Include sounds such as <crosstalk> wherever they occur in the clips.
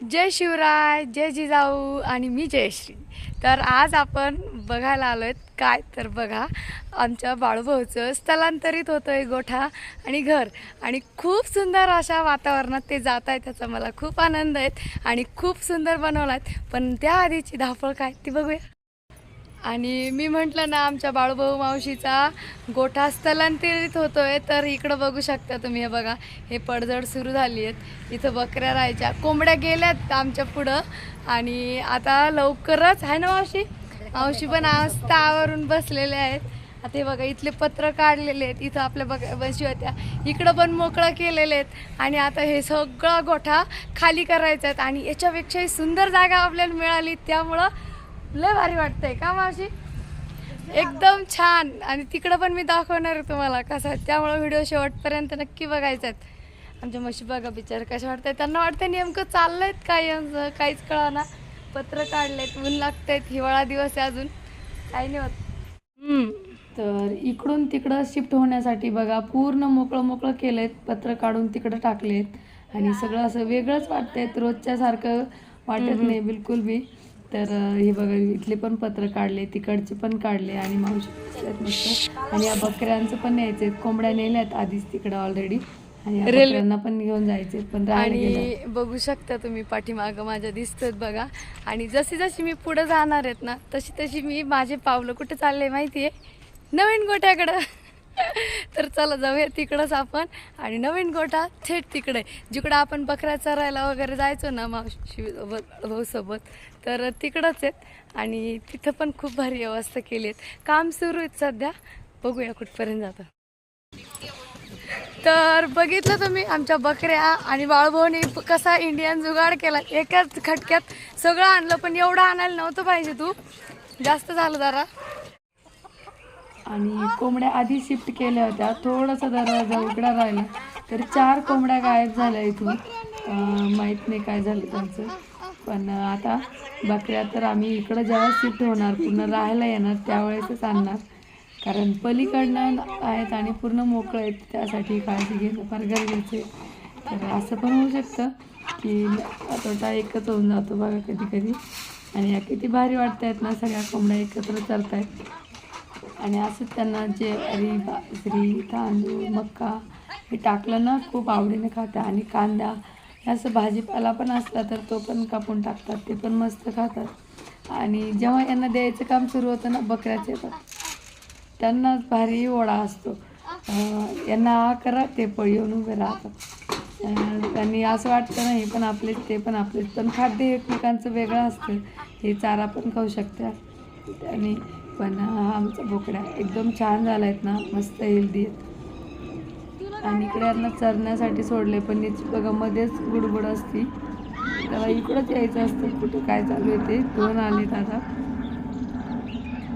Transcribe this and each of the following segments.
जय शिवराय जय जिजाऊ आणि मी जयश्री. तर आज आपण बघायला आलो आहेत काय तर बघा. आमच्या बाळूभाऊचं स्थलांतरित होतं आहे गोठा आणि घर आणि खूप सुंदर अशा वातावरणात ते जात आहेत त्याचा मला खूप आनंद आहेत आणि खूप सुंदर बनवला आहेत. पण त्या आधीची धावपळ काय ती बघूया. आणि मी म्हटलं ना आमच्या बाळूभाऊ मावशीचा गोठा स्थलांतरित होतोय तर इकडं बघू शकता तुम्ही हे बघा हे पडझड सुरू झाली आहेत. इथं बकऱ्या राहायच्या. कोंबड्या गेल्यात आमच्या पुढं. आणि आता लवकरच आहे ना मावशी? मावशी पण आज आवरून बसलेले आहेत. आता हे बघा इथले पत्र काढलेले आहेत. इथं आपल्या बघ बशी होत्या. इकडं पण मोकळं केलेले आहेत. आणि आता हे सगळा गोठा खाली करायचा आहेत आणि याच्यापेक्षाही सुंदर जागा आपल्याला मिळाली. त्यामुळं लय भारी वाटतंय का मावशी? एकदम छान. आणि तिकडं पण मी दाखवणार आहे तुम्हाला कसं आहे. त्यामुळे व्हिडिओ शेवटपर्यंत नक्की बघायचा आहेत आमच्या म्हशी बघा बिचार कशा वाटतंय. त्यांना वाटतं नेमकं चाललंय काय यांचं काहीच कळना. पत्र काढलेत ऊन लागतायत हिवाळा दिवस आहे अजून. काही नाही होत. तर इकडून तिकडं शिफ्ट होण्यासाठी बघा पूर्ण मोकळं मोकळं केलंय पत्र काढून तिकडं टाकलेत. आणि सगळं असं वेगळंच वाटतंय. रोजच्या सारखं वाटत नाही बिलकुल बी. तर हे बघा इथले पण पत्र काढले तिकडचे पण काढले आणि मावशी आहेत. आणि या बकऱ्यांचं पण न्यायचे कोंबड्या नेल्यात आधीच तिकडं ऑलरेडी आणि बकऱ्यांना पण घेऊन जायचे पण आणि बघू शकता तुम्ही पाठीमागं माझ्या दिसतात बघा. आणि जशी जशी मी पुढे जाणार आहेत ना तशी तशी मी माझे पावलं कुठे चालले माहिती आहे? नवीन गोट्याकडं. तर चला जाऊया तिकडंच आपण. आणि नवीन गोठा थेट तिकडे. जिकडं आपण बकऱ्या चरायला वगैरे जायचो ना मावशी भाऊ सोबत तर तिकडंच आहेत. आणि तिथं पण खूप भारी व्यवस्था केली आहेत. काम सुरू आहेत सध्या. बघूया कुठपर्यंत जातं. तर बघितलं तुम्ही आमच्या बकऱ्या आणि बाळभाऊने कसा इंडियन जुगाड केला. एकाच खटक्यात सगळं आणलं पण एवढं आणायला नव्हतं पाहिजे तू. जास्त झालं जरा. आणि कोंबड्या आधी शिफ्ट केल्या होत्या. थोडासा दरवाजा उघडा राहिला. तर चार कोंबड्या गायब झाल्या इथून. माहीत नाही काय झालं त्यांचं. पण आता बकऱ्या तर आम्ही इकडं जेव्हा शिफ्ट होणार पूर्ण राहायला येणार त्यावेळेसच आणणार. कारण पलीकडनं आहेत आणि पूर्ण मोकळं आहेत त्यासाठी काळजी घेणं फार गरजेचे तर असं पण होऊ शकतं की तोटा एकच होऊन जातो बघा कधी कधी आणि या किती भारी वाटतायत ना सगळ्या कोंबड्या एकत्र चरतायत. आणि असंच त्यांना ज्वारी बाजरी तांदूळ मक्का हे टाकलं ना खूप आवडीने खातं आणि कांदा असं भाजीपाला पण असला तर तो पण कापून टाकतात ते पण मस्त खातात. आणि जेव्हा यांना द्यायचं काम सुरू होतं ना बकऱ्याचे पण त्यांनाच भारी ओढा असतो. यांना हा करा ते पळी येऊन उभे राहतात. त्यांनी आणि असं वाटतं ना हे पण आपलेच ते पण आपलेच. पण खाद्य एकमेकांचं वेगळं असतं. हे चारा पण खाऊ शकतात. आणि पण हा आमचा बोकड्या एकदम छान झाला आहेत ना मस्त हेल्दी आहेत. आणि इकडे यांना चरण्यासाठी सोडले पण याची बघा मध्येच गुडगुड असती. त्याला इकडंच यायचं असतं कुठं काय चालू आहे ते. दोन आलेत आता.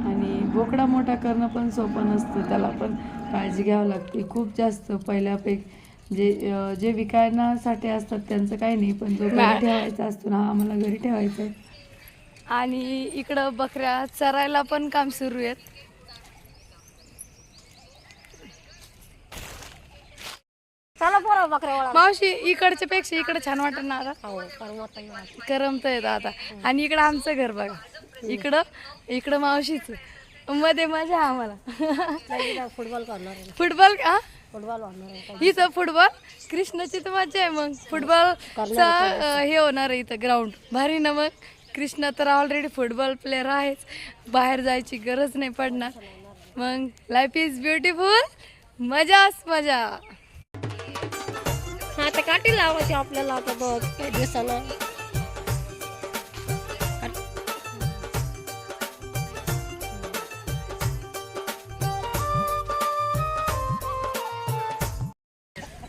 आणि बोकडा मोठा करणं पण सोपं नसतं त्याला पण काळजी घ्यावी लागते. खूप जास्त पहिल्यापैकी जे जे विकायण्यासाठी असतात त्यांचं काही नाही पण जो घरी ठेवायचा असतो ना आम्हाला घरी ठेवायचा आहे. आणि इकडं बकऱ्या चरायला पण काम सुरू आहेत. बकऱ्या वळा. मावशी इकडच्या पेक्षा इकडे छान वाटत ना आता. हो करमत येत आता आणि इकडं आमचं घर बघा. इकडं इकडं मावशीच. मध्ये मजा आहे आम्हाला फुटबॉल करणार आहे. फुटबॉल का? फुटबॉल होणार आहे. इथं फुटबॉल? कृष्णाची तर मजा आहे मग. फुटबॉलचा अं, हे होणार आहे इथं ग्राउंड भारी ना मग? कृष्णा तर ऑलरेडी फुटबॉल प्लेअर आहेच. बाहेर जायची गरज नाही पडणार. मग लाईफ इज ब्युटिफुल मजाच मजा. हा आता काठी लावायची आपल्याला आता बघ काही दिवसानं.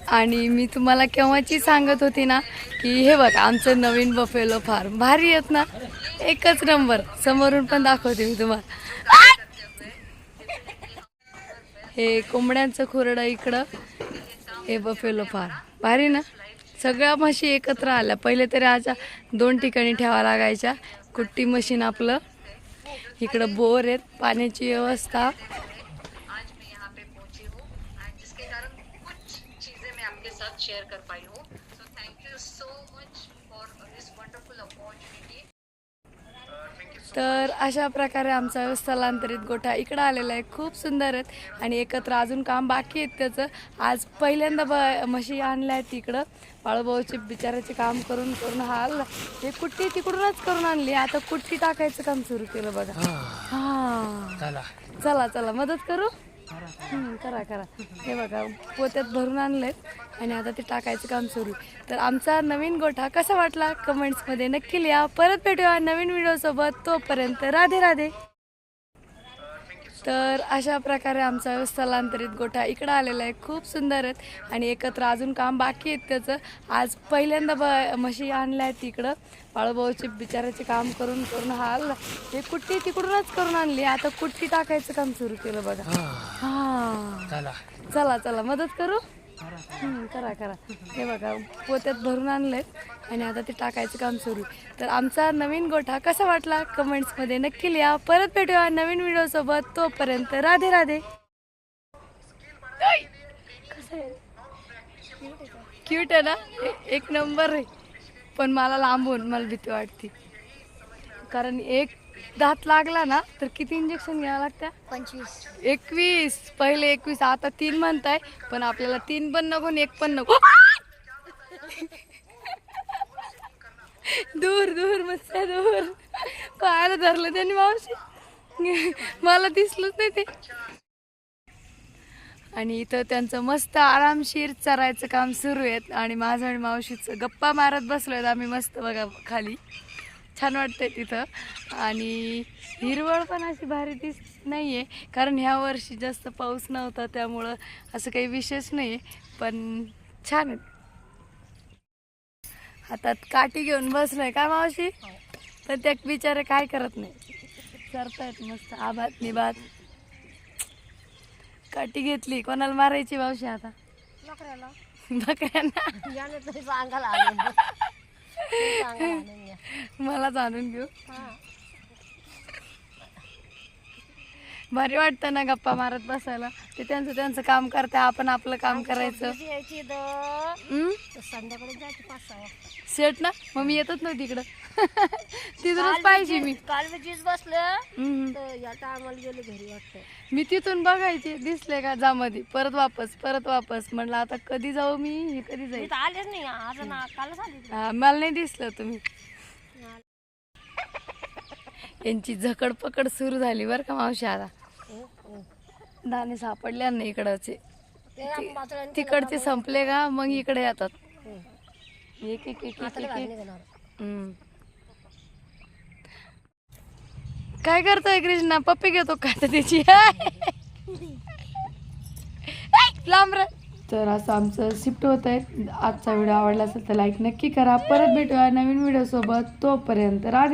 आणि मी तुम्हाला केव्हाची सांगत होती ना की हे बघ आमचं नवीन बफेलो फार्म भारी आहेत ना? एकच नंबर समोरून पण दाखवते मी तुम्हाला. हे कोंबड्यांचं खुरडं इकडं. हे बफेलो फार्म भारी ना सगळ्या म्हशी एकत्र आल्या पहिले तरी आजा दोन ठिकाणी ठेवा लागायच्या कुट्टी मशीन आपलं इकडं बोर आहेत पाण्याची व्यवस्था शेअर कर पाई हूँ so thank you so much for this wonderful opportunity. तर अशा प्रकारे आमचा स्थलांतरित गोठा इकडं आलेला आहे. खूप सुंदर आहेत आणि एकत्र अजून काम बाकी आहेत त्याचं. आज पहिल्यांदा ब म्हशी आणल्या आहेत इकडं. बाळूभाऊचे बिचाराचे काम करून करून हाल. हे कुट्टी तिकडूनच करून आणली. आता कुट्टी टाकायचं काम सुरू केलं बघा. हा. चला. चला चला. मदत करू? करा. करा हे बघा पोत्यात भरून आणलेत आणि आता ते टाकायचं काम सुरू आहे. तर आमचा नवीन गोठा कसा वाटला? कमेंट्समध्ये नक्की लिहा. परत भेटूया नवीन व्हिडिओसोबत तोपर्यंत राधे राधे. तर अशा प्रकारे आमचा स्थलांतरित गोठा इकडं आलेला आहे. खूप सुंदर आहेत आणि एकत्र अजून काम बाकी आहेत त्याचं. आज पहिल्यांदा ब म्हशी आणल्या आहेत इकडं. बाळूभाऊचे बिचाराचे काम करून करून हाल. हे कुट्टी तिकडूनच करून आणली. आता कुट्टी टाकायचं काम सुरू केलं बघा. हा. चला. चला चला. मदत करू? करा करा. हे बघा पोत्यात भरून आणलंय आणि आता ते टाकायचं काम सुरू तर आमचा नवीन गोठा कसा वाटला? कमेंट्समध्ये नक्की लिहा. परत भेटूया नवीन व्हिडिओसोबत तोपर्यंत राधे राधे. क्यूट आहे ना? ए- एक नंबर आहे. पण मला लांबून मला भीती वाटते. कारण एक दात लागला ना तर किती इंजेक्शन घ्यावं लागतं पंचवीस. एकवीस. पहिले एकवीस आता तीन म्हणताय पण आपल्याला तीन पण नको आणि एक पण नको. दूर दूर मस्त दूर. पाहायला धरलं त्यांनी मावशी. मला दिसलंच नाही ते. आणि इथं त्यांचं मस्त आरामशीर चरायचं काम सुरू आहे आणि माझं आणि मावशीचं गप्पा मारत बसलोय. आम्ही मस्त बघा खाली. छान वाटतंय तिथं. आणि हिरवळ पण अशी भारी दिस नाही आहे कारण ह्या वर्षी जास्त पाऊस नव्हता त्यामुळं असं काही विशेष नाही आहे पण छान आहे. हातात काठी घेऊन बसलोय का मावशी? तर त्या बिचारे काय करत नाही. चरतायत मस्त. आबाद निबाद काठी घेतली. कोणाला मारायची मावशी आता? बकऱ्यांना मला जाणून घेऊ. भारी वाटतं ना गप्पा मारत बसायला. ते त्यांचं त्यांचं काम करते आपण आपलं काम करायचं. ऑफिस यायची तर हम्म? संध्याकाळी जायची पाच सहा वाजता. सेट ना? मग मी येतच नव्हती इकडं. <laughs> तिथूनच पाहिजे मी. काल मी जीच बसले. हम्म. तर या टायमाला गेले घरी वाटतं. मी तिथून बघायचे दिसले का जा मध्ये परत वापस परत वापस. म्हणलं आता कधी जाऊ मी? हे कधी मी जाईल तर आलेच नाही. आज ना कालच आले हा, मला नाही दिसलं तुम्ही. <laughs> यांची झकड पकड सुरू झाली बरं का मावशी आता. दाणे सापडले नाही इकडचे तिकडचे संपले का? मग इकडे येतात. एक एक एक. काय करतोय कृष्णा? पप्पी घेतो का त्याची? <laughs> लांब रे तर असं आमचं शिफ्ट होत आहे. आजचा व्हिडिओ आवडला असेल तर लाईक नक्की करा. परत भेटूया नवीन व्हिडिओसोबत. तोपर्यंत राधे